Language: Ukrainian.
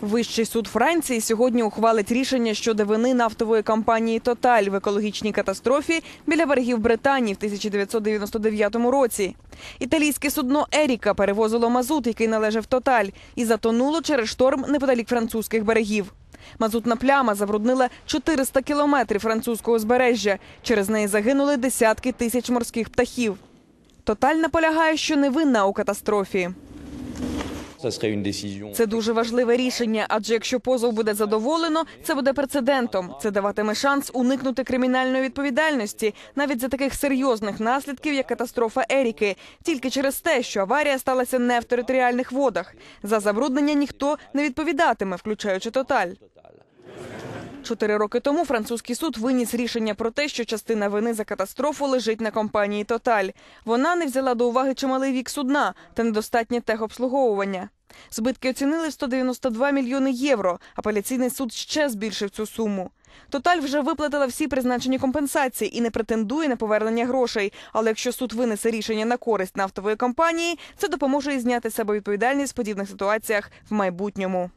Вищий суд Франції сьогодні ухвалить рішення щодо вини нафтової компанії Тоталь в екологічній катастрофі біля берегів Британії в 1999 році. Італійське судно Еріка перевозило мазут, який належав Тоталь, і затонуло через шторм неподалік французьких берегів. Мазутна пляма забруднила 400 кілометрів французького узбережжя. Через неї загинули десятки тисяч морських птахів. Тоталь наполягає, що не винна у катастрофі. Це дуже важливе рішення, адже якщо позов буде задоволено, це буде прецедентом. Це даватиме шанс уникнути кримінальної відповідальності навіть за таких серйозних наслідків, як катастрофа Еріки, тільки через те, що аварія сталася не в територіальних водах. За забруднення ніхто не відповідатиме, включаючи тоталь. Чотири роки тому французький суд виніс рішення про те, що частина вини за катастрофу лежить на компанії Тоталь. Вона не взяла до уваги чималий вік судна та недостатнє техобслуговування. Збитки оцінили в 192 мільйони євро. Апеляційний суд ще збільшив цю суму. Тоталь вже виплатила всі призначені компенсації і не претендує на повернення грошей. Але якщо суд винесе рішення на користь нафтової компанії, це допоможе і зняти себе відповідальність в подібних ситуаціях в майбутньому.